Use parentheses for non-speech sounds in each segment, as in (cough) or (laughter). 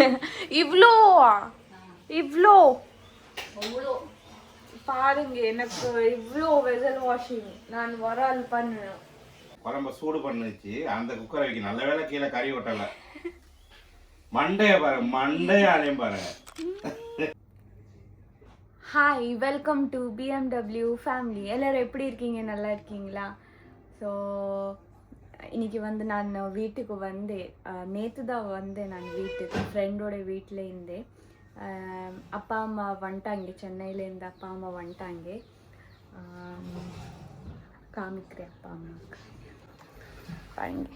(laughs) இவ்வளோ இவ்வளோ பாருங்க எனக்கு இவ்வளோ வெசல் வாஷிங் நான் வரால் பண்ணணும் குழம்ப சூடு பண்ணுச்சு. அந்த குக்கரை வைக்க நல்ல வேளை கீழே கறி ஒட்டல மண்டைய பாரு மண்டையாலையும் பாருங்க hi welcome to BMW family எல்லோரும் எப்படி இருக்கீங்க? நல்லா இருக்கீங்களா? ஸோ இன்னைக்கு வந்து நான் வீட்டுக்கு வந்தேன் நேற்று தான் வந்தேன் நான் வீட்டுக்கு ஃப்ரெண்டோட வீட்டில் இருந்தேன் அப்பா அம்மா வந்துட்டாங்க சென்னையிலேருந்து அப்பா அம்மா வந்துட்டாங்க. காமிக்கிறேன் அப்பா அம்மாவுக்கு பாருங்க.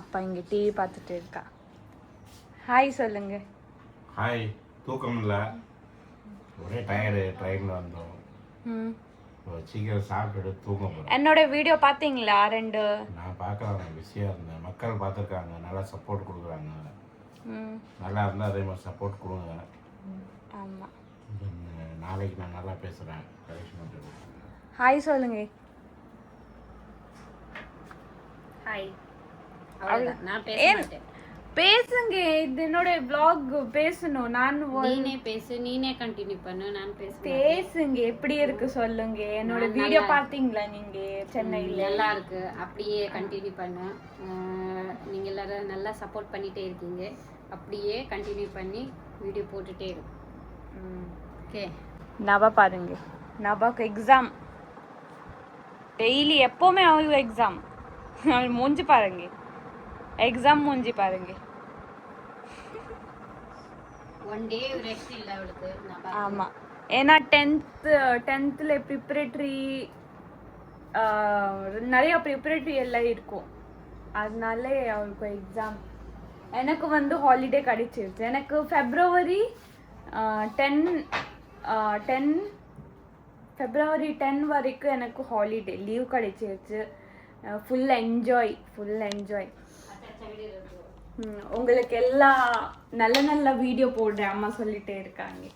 அப்பா இங்கே டிவி பார்த்துட்டு இருக்கா. ஹாய் சொல்லுங்க. ஹாய் தூக்கம் இல்லை ஒரே டயர்டு ட்ரெயினில் வந்தோம். ம். சீக்கிரம் சாப்பிட்டுட்டு தூங்க போகிறேன் என்னோட வீடியோ பார்த்தீங்களா ரெண்டு. நான் பார்க்கலாம் நான் பிஸியாக இருந்தேன் மக்கள் பார்த்துருக்காங்க. நல்லா சப்போர்ட் கொடுக்குறாங்க. ம். நல்லா இருந்தால் அதே மாதிரி சப்போர்ட் கொடுங்க. ஆமாம் நாளைக்கு நான் நல்லா பேசுகிறேன் கலெக்ஷன் ஹாய் சொல்லுங்க. ஹாய் நான் பேச? மாட்டேன். பேசுங்க இது என்னோட vlog பேசணும். நான் வ- நீனே பேசு நீனே கண்டினியூ பண்ணு நான் பேசுறேன். பேசுங்க எப்படி இருக்கு சொல்லுங்க. என்னோட வீடியோ பார்த்தீங்களா நீங்க சென்னையில? நல்லா இருக்கு. அப்படியே கண்டினியூ பண்ணு. அஹ் நீங்க எல்லாரும் நல்லா சப்போர்ட் பண்ணிட்டே இருக்கீங்க. அப்படியே கண்டினியூ பண்ணி வீடியோ போட்டுட்டே இரு. ஓகே. நபா பாருங்க. நபாக்கு எக்ஸாம் டெய்லி எப்போவுமே அவளுக்கு எக்ஸாம் (laughs) அவள் மூஞ்சி பாருங்க. எக்ஸாம் மூஞ்சி பாருங்க. ஆமாம் ஏன்னா டென்த்து டென்த்தில் ப்ரிப்பரேட்ரி நிறைய ப்ரிப்பரேட்ரி எல்லாம் இருக்கும். அதனால அவளுக்கு எக்ஸாம் எனக்கு வந்து ஹாலிடே கிடைச்சிருச்சு. எனக்கு February ten ten February ten வரைக்கும் எனக்கு ஹாலிடே லீவ் கிடைச்சிருச்சு. ஃபுல் என்ஜாய் ஃபுல் என்ஜாய் உங்களுக்கு எல்லாம் நல்ல நல்ல வீடியோ போடுறேன் அம்மா சொல்லிட்டே இருக்காங்க.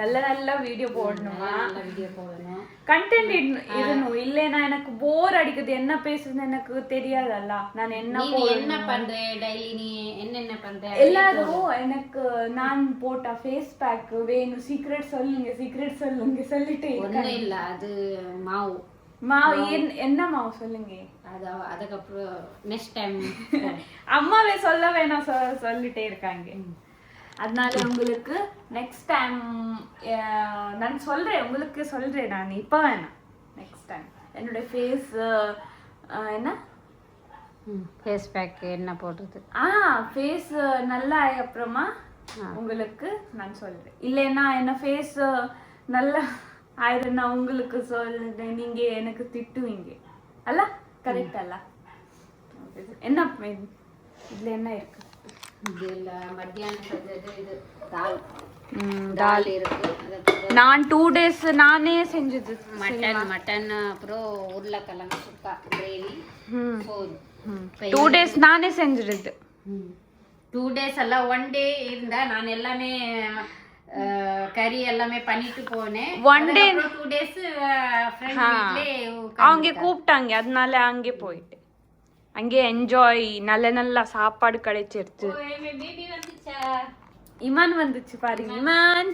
நல்ல நல்ல வீடியோ போடணுமா? வீடியோ போடணும். கண்டென்ட் இருக்கணும் இல்லைன்னா எனக்கு போர் அடிக்குது. என்ன பேசுறது எனக்கு தெரியாதல்ல. நான் என்ன நீ என்ன பண்ற? டெய்லி நீ என்னென்ன பண்ற? எல்லாரும் எனக்கு நான் போட்ட ஃபேஸ் பேக் வேணும். சீக்ரெட் சொல்லுங்க சீக்ரெட் சொல்லுங்க சொல்லிட்டே ஒன்றும் இல்லை அது மாவு. மாவு என்- என்ன மாவு சொல்லுங்க? அது அதுக்கப்புறம் நெக்ஸ்ட் டைம் (laughs) அம்மாவே சொல்ல வேணாம் சொல்லிட்டே இருக்காங்க. அதனால உங்களுக்கு நெக்ஸ்ட் டைம் நான் சொல்றேன் உங்களுக்கு சொல்றேன் நான் இப்போ வேணாம். நெக்ஸ்ட் டைம் என்னோட ஃபேஸ் என்ன? ஃபேஸ் பேக் என்ன போடுறது. ஆ ஃபேஸ் நல்லா அப்புறமா உங்களுக்கு நான் சொல்றேன். இல்லைன்னா என்ன ஃபேஸ் நல்லா ஆயிருந்தா உங்களுக்கு சொல்றேன். நீங்க எனக்கு திட்டுவீங்க. அல்ல? கரெக்ட் அல்ல. என்ன இது- இதுல என்ன இருக்கு? தால். இருக்கு. நான் டூ டேஸ் நானே செஞ்சது. மட்டன் மட்டன் அப்புறம் உருளைக்கிழங்கு சுக்கா கிரேவி. டூ டேஸ் நானே செஞ்சிருது டூ டேஸ் எல்லாம் ஒன் டே இருந்தா நான் எல்லாமே கறி எல்லாமே பண்ணிட்டு போனேன். ஒன் டே டூ டேஸ் அவங்க கூப்பிட்டாங்க. அதனால அங்கே போயிட்டு. அங்கே என்ஜாய் நல்ல நல்ல சாப்பாடு கிடைச்சிருச்சு. இமான் வந்துச்சு பாரு இமான்.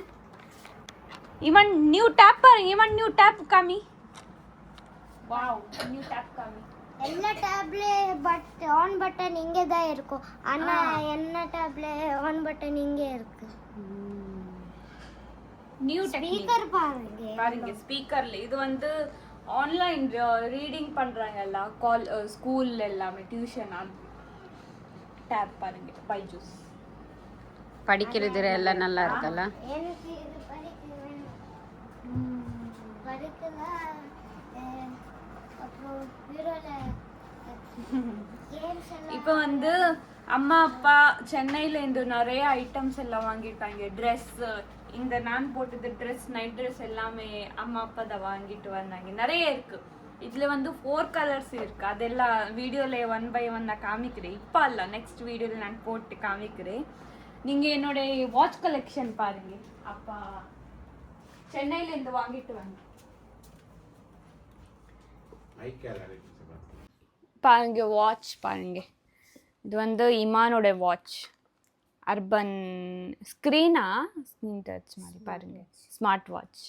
இவன் நியூ டேப் பாருங்க. இவன் நியூ டேப் காமி வாவ் நியூ டேப் காமி எல்லா டேப்ல பட் ஆன் பட்டன் இங்கே தான் இருக்கும். ஆனா என்ன டேப்ல ஆன் பட்டன் இங்கே இருக்கு. நியூ ஸ்பீக்கர் பாருங்க. பாருங்க ஸ்பீக்கர்ல இது வந்து ஆன்லைன் ரீடிங் பண்றாங்கல்ல கால் ஸ்கூல்ல எல்லாமே டியூஷன் டேப் பாருங்க பைஜூஸ் படிக்கிறது எல்லாம் நல்லா இருக்கல்ல? எனக்கு இது படிக்க வேணும். படிக்கல அப்புறம் பீரோல எல்லாம் இப்போ வந்து அம்மா அப்பா சென்னையில இருந்து நிறைய ஐட்டம்ஸ் எல்லாம் வாங்கிட்டாங்க ட்ரெஸ் இந்த நான் போட்டது ட்ரெஸ் நைட் ட்ரெஸ் எல்லாமே அம்மா அப்பா தான் வாங்கிட்டு வந்தாங்க. நிறைய இருக்கு. இதுல வந்து ஃபோர் கலர்ஸ் இருக்கு. அதெல்லாம் வீடியோல ஒன் பை ஒன் நான் காமிக்கிறேன். இப்போ அல்ல நெக்ஸ்ட் வீடியோல நான் போட்டு காமிக்கிறேன். நீங்க என்னுடைய வாட்ச் கலெக்ஷன் பாருங்க. அப்பா சென்னையில இருந்து வாங்கிட்டு வாங்க பாருங்க வாட்ச் பாருங்க. இது வந்து இமானோட வாட்ச் அர்பன் ஸ்க்ரீனா ஸ்க்ரீன் டச் மாதிரி பாருங்க. ஸ்மார்ட் வாட்ச்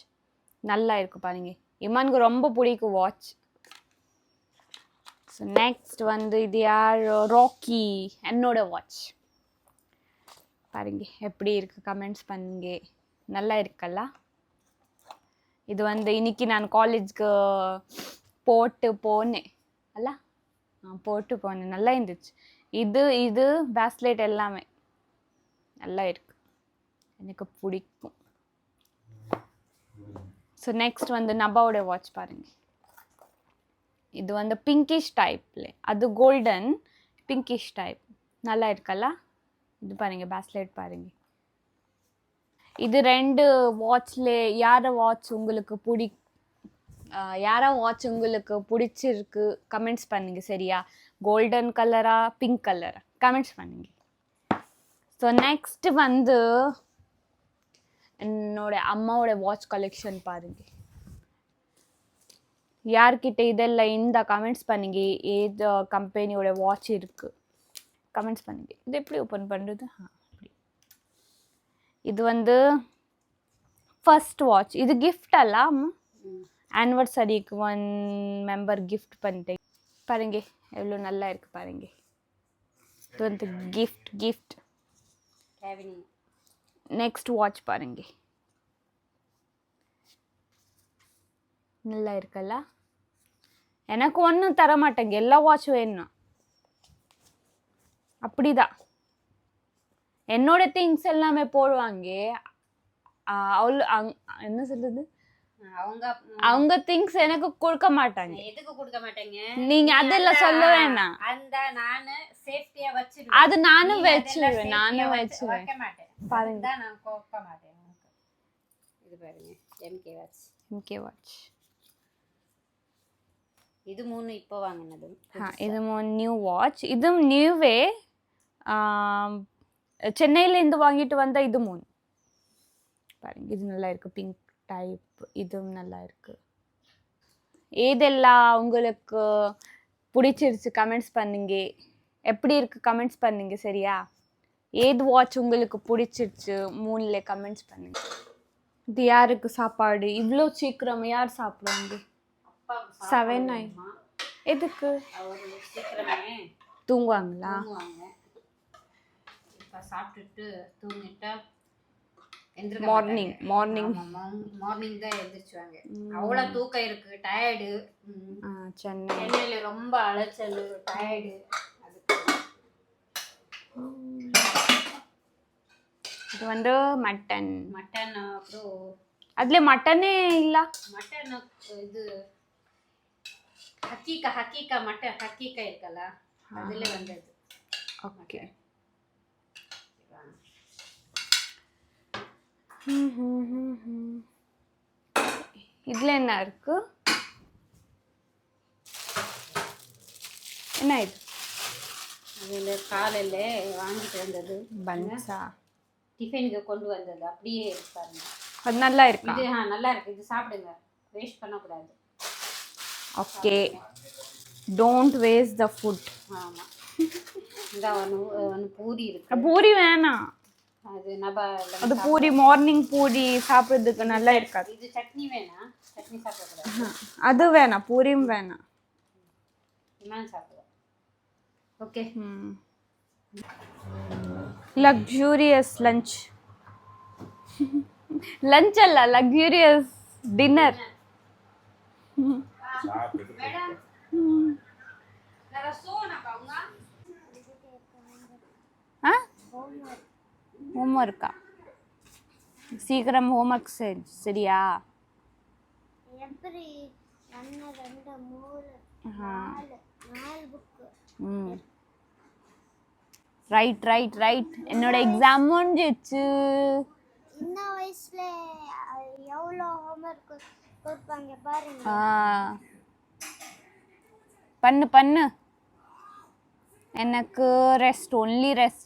நல்லா இருக்கு பாருங்க. இமானுக்கு ரொம்ப பிடிக்கும் வாட்ச் ஸோ நெக்ஸ்ட் வந்து இது யார்? ராக்கி என்னோட வாட்ச் பாருங்க எப்படி இருக்கு கமெண்ட்ஸ் பண்ணுங்க. நல்லா இருக்கல்ல இது வந்து இன்னைக்கு நான் காலேஜ்க்கு போட்டு போனேன். அல்ல? போட்டு போனேன். நல்லா இருந்துச்சு. இது இது பேஸ்லெட் எல்லாமே. நல்லா இருக்கு. எனக்கு பிடிக்கும். ஸோ நெக்ஸ்ட் வந்து நபாவோட வாட்ச் பாருங்க. இது வந்து பிங்கிஷ் டைப்ல அது கோல்டன் பிங்கிஷ் டைப் நல்லா இருக்கல்ல இது பாருங்க பேஸ்லெட் பாருங்க. இது ரெண்டு வாட்ச்ல யார வாட்ச் உங்களுக்கு பிடிக்கும்? யாராவது வாட்ச் உங்களுக்கு பிடிச்சிருக்கு கமெண்ட்ஸ் பண்ணுங்க சரியா? கோல்டன் கலரா பிங்க் கலரா கமெண்ட்ஸ் பண்ணுங்க. ஸோ நெக்ஸ்ட் வந்து என்னோட அம்மாவோட வாட்ச் கலெக்ஷன் பாருங்க. யார்கிட்ட இதெல்லாம் இந்த கமெண்ட்ஸ் பண்ணுங்க ஏது கம்பெனியோட வாட்ச் இருக்கு? கமெண்ட்ஸ் பண்ணுங்க. இது எப்படி ஓப்பன் பண்ணுறது அப்படி. இது வந்து ஃபர்ஸ்ட் வாட்ச் இது கிஃப்ட் அல்ல ஆனிவர்சரிக்கு ஒன் மெம்பர் கிஃப்ட் பண்ணிட்டேன். பாருங்க எவ்வளோ நல்லா இருக்கு பாருங்க. இது வந்து கிஃப்ட் கிஃப்ட் நெக்ஸ்ட் வாட்ச் பாருங்க. நல்லா இருக்கல்ல? எனக்கு ஒன்றும் தர மாட்டேங்க எல்லா வாட்ச் வேணும் அப்படிதான். என்னோட திங்ஸ் எல்லாமே போடுவாங்க. அவள் என்ன சொல்றது? அவங்க திங்ஸ் எனக்கு கொடுக்க மாட்டாங்க. எதுக்கு கொடுக்க மாட்டாங்க? நீங்க அதெல்லாம் சொல்ல வேணாம். அந்த நானு சேஃப்டியா வச்சிருவேன். அது நானும் வச்சிருவேன் நானும் வச்சிருவேன். பாருங்க. நான் கோப்ப மாட்டேன் இது பாருங்க எம்கே வாட்ச் எம்கே வாட்ச் இது மூணு இப்போ வாங்கினது இது மூணு நியூ வாட்ச் இது நியூவே சென்னையில இருந்து வாங்கிட்டு வந்த இது மூணு. பாருங்க இது நல்லா இருக்கு பிங்க் டைப் இதுவும் நல்லா இருக்கு. ஏதெல்லாம் உங்களுக்கு பிடிச்சிருச்சு கமெண்ட்ஸ் பண்ணுங்க. எப்படி இருக்கு கமெண்ட்ஸ் பண்ணுங்க சரியா? ஏது வாட்ச் உங்களுக்கு பிடிச்சிருச்சு மூணுல கமெண்ட்ஸ் பண்ணுங்க. இது யாருக்கு சாப்பாடு? இவ்வளோ சீக்கிரம் யார் சாப்பிடுவாங்க? செவன் நைன் எதுக்கு? தூங்குவாங்களா? சாப்பிட்டுட்டு தூங்கிட்டா மார்னிங் மார்னிங் மார்னிங் தான் எந்திரிச்சுவாங்க. அவ்வளோ தூக்கம் இருக்கு. டயர்டு சென்னை. சென்னையில ரொம்ப அலைச்சல். டயர்டு இது வந்து மட்டன் மட்டன் அப்புறம் அதுல மட்டனே இல்ல? மட்டன் இது ஹக்கீக்கா ஹக்கீக்கா மட்டன் ஹக்கீக்கா இருக்கಲ್ಲ அதுல வந்தது. ஓகே இதுல என்ன இருக்கு? என்ன இது? அதில் காலையில் வாங்கிட்டு வந்தது. பன்ஸா? டிஃபனுக்கு கொண்டு வந்தது. அப்படியே இருப்பாருங்க அது நல்லா இருக்கா? இது ஆ நல்லா இருக்கு. இது சாப்பிடுங்க. வேஸ்ட் பண்ணக்கூடாது. Okay. Don't waste the food ஆமாம் இந்த ஒன்று ஒன்று பூரி இருக்கு. பூரி வேணாம். அது நம்ம அது பூரி மார்னிங் பூரி சாப்பிட்றதுக்கு நல்லா இருக்காது. இது சட்னி வேணாம் சட்னி சாப்பிடக்கூடாது. அது வேணாம் பூரியும் வேணாம் நான் சாப்பிடுவேன் ஓகே. ம். லக்ஸூரியஸ் லஞ்ச் லஞ்ச் அல்ல லக்ஸூரியஸ் டின்னர் ஆ? ஹோம்ஒர்க் சரியா? எப்படி? ஒன்று ரெண்டு மூணு ஆ. நாலு. நாலு புக்கு ம். ரைட் ரைட் ரைட் என்னோட எக்ஸாம் முடிஞ்சிச்சு இந்த வயசுல எவ்வளோ ஹோம்ஒர்க் கொடுப்பாங்க பாருங்க. ஆ. பண்ணு பண்ணு. எனக்கு rest only rest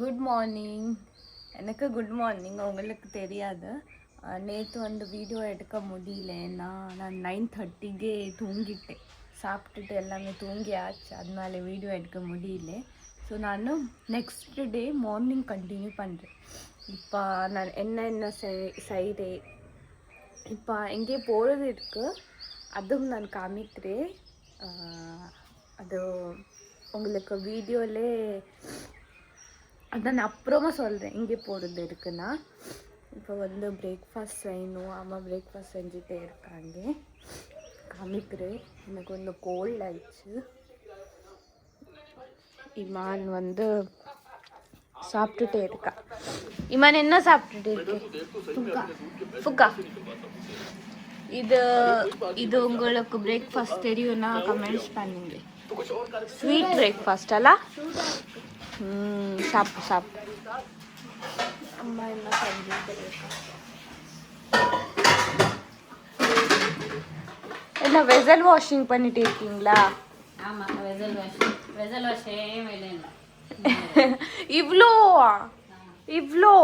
good morning எனக்கு குட் மார்னிங் உங்களுக்கு தெரியாது. நேற்று வந்து வீடியோ எடுக்க முடியலன்னா நான் நைன் தேர்ட்டிக்கே தூங்கிட்டேன். சாப்பிட்டுட்டு எல்லாமே தூங்கியாச்சு. அதனால வீடியோ எடுக்க முடியல. ஸோ நான் நெக்ஸ்ட் டே மார்னிங் கண்டினியூ பண்ணுறேன் இப்போ நான் என்னென்ன செய் செய்கிறேன் இப்போ எங்கே போகிறது இருக்குது அதுவும் நான் காமிக்கிறேன். அது உங்களுக்கு வீடியோலே அதான் நான் அப்புறமா சொல்கிறேன் இங்கே போகிறது இருக்குன்னா இப்போ வந்து பிரேக்ஃபாஸ்ட் செய்யணும் அம்மா பிரேக்ஃபாஸ்ட் செஞ்சுட்டே இருக்காங்க. காமிக்கிறேன். எனக்கு கொஞ்சம் கோல்ட் ஆயிடுச்சு. இமான் வந்து சாப்பிட்டுட்டே இருக்கா. இமான் என்ன சாப்பிட்டுட்டே இருக்கு? ஃபுக்கா? இது இது உங்களுக்கு பிரேக்ஃபாஸ்ட் தெரியும்னா கமெண்ட்ஸ் பண்ணுங்க. ஸ்வீட் பிரேக்ஃபாஸ்ட் அல்ல ம் சாப்பிட்டு சாப்பிட்டு அம்மா என்ன என்ன வெசல் வாஷிங் பண்ணிட்டு இருக்கீங்களா? இவ்வளோ இவ்வளோ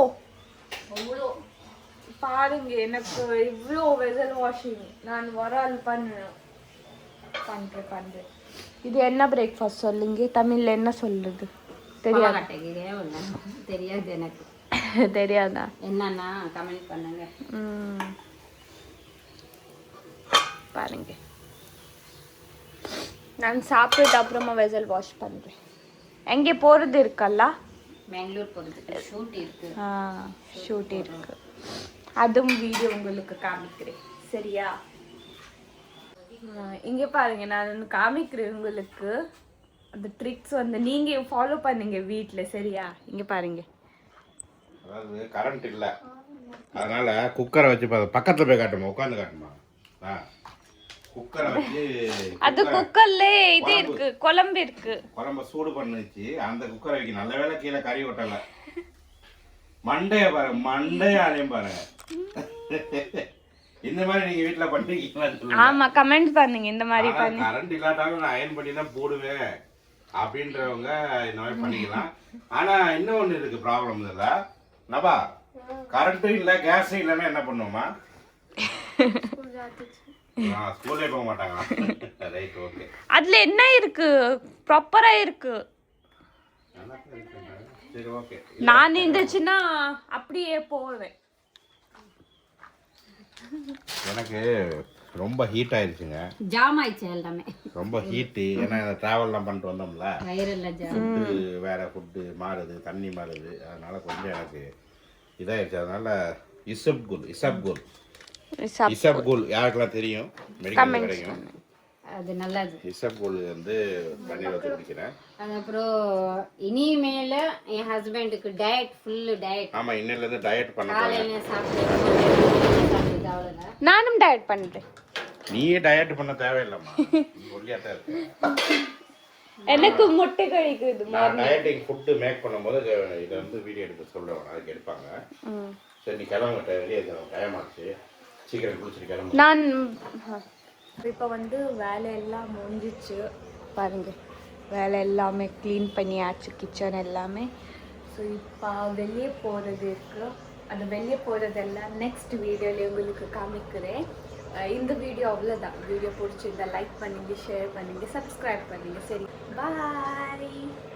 பாருங்க எனக்கு இவ்வளோ வெசல் வாஷிங் நான் வரால் பண்ணணும் பண்ணுறேன் பண்ணுறேன் இது என்ன பிரேக்ஃபாஸ்ட் சொல்லுங்க? தமிழில் என்ன சொல்லுது தெரியாது? தெரியாது எனக்கு. (laughs) தெரியாதா? என்னன்னா கமெண்ட் பண்ணுங்க. ம். பாருங்க. நான் சாப்பிட்டு அப்புறமா வெசல் வாஷ் பண்ணுறேன் எங்கே போகிறது இருக்கல்ல? பெங்களூர் போகிறதுக்கு ஷூட் இருக்கு. ஆ ஷூட் இருக்கு. அதுவும் வீடியோ உங்களுக்கு காமிக்கிறேன். சரியா? இங்கே பாருங்க நான் காமிக்கிறேன் உங்களுக்கு. அந்த ட்ரிக்ஸ் வந்து நீங்கள் ஃபாலோ பண்ணுங்க வீட்டில் சரியா? இங்கே பாருங்க. அதாவது கரண்ட் இல்லை. அதனால குக்கரை வச்சு பக்கத்துல போய் காட்டுமா? உட்காந்து காட்டுமா? ஆ. குக்கரை வச்சு அது குக்கரை- குக்கர்ல இது இருக்கு குழம்பு இருக்கு. குழம்ப சூடு பண்ணுச்சு. அந்த குக்கரை வைக்க நல்ல வேளை கீழே கறி ஒட்டல மண்டைய பாருங்க மண்டைய அலையும் பாருங்க. இந்த மாதிரி நீங்க வீட்டுல பண்ணிருக்கீங்களா சொல்லுங்க. ஆமா கமெண்ட் பண்ணுங்க இந்த மாதிரி ஆனா பண்ணி. கரண்ட் இல்லாட்டாலும் நான் அயன் பண்ணி தான் போடுவேன் அப்படின்றவங்க இந்த மாதிரி பண்ணிக்கலாம். ஆனா இன்னும் ஒண்ணு இருக்கு ப்ராப்ளம் இதுல. நபா கரண்ட்டும் இல்ல கேஸும் இல்லைன்னா என்ன பண்ணுவோமா? ஸ்கூல்லே போக மாட்டாங்களா? ரைட் ஓகே அதுல என்ன இருக்கு? ப்ராப்பரா இருக்கு. சரி ஓகே நான் இருந்துச்சுன்னா அப்படியே போவேன். எனக்கு ரொம்ப ஹீட் ஆயிருச்சுங்க. ஜாம் ஆயிடுச்சு எல்லாமே. ரொம்ப ஹீட்டு ஏன்னா ட்ராவல்லாம் பண்ணிட்டு வந்தோம்ல. வயிறில் ஜாம் ஃபுட்டு வேற ஃபுட்டு மாறுது தண்ணி மாறுது. அதனால கொஞ்சம் எனக்கு இதாயிருச்சு. அதனால இசப் குல் இசப் குல். சாப்- இசப் குல். யாருக்கெல்லாம் தெரியும்? மெடிக்கல் கிடைக்கும். அது நல்லது. இசப் குல் வந்து தண்ணியில் குடிக்கிறேன். அதுக்கப்புறம் இனிமேல என் ஹஸ்பண்டுக்கு டயட் ஃபுல்லு டயட் ஆமா இன்னிலேருந்து டயட் பண்ண காலையில் அவ்வளோதான் நானும் டயட் பண்றேன். நீயே டயட் பண்ண தேவையில்லைம்மா. (laughs) நீ ஒல்லியாக தான் இருக்கு. எனக்கு முட்டை கழிக்குது நான் டயட்டிங் ஃபுட்டு மேக் பண்ணும்போது இதை- வந்து வீடியோ எடுக்க சொல்லுவேன் அதுக்கு எடுப்பாங்க. சரி நீ கிளம்புட்ட வெளியே டைம் ஆச்சு. சீக்கிரம் குளிச்சுட்டு கிளம்பு. நான் இப்போ வந்து வேலையெல்லாம் முடிஞ்சிச்சு. பாருங்க. வேலை எல்லாமே க்ளீன் பண்ணியாச்சு கிச்சன் எல்லாமே. ஸோ இப்போ வெளியே போகிறது இருக்கு. அது வெளியே போகிறதெல்லாம் நெக்ஸ்ட் வீடியோவில் உங்களுக்கு காமிக்கிறேன். இந்த வீடியோ அவ்வளோதான் வீடியோ பிடிச்சிருந்தா லைக் பண்ணுங்க ஷேர் பண்ணுங்க சப்ஸ்கிரைப் பண்ணுங்க. சரி பாய்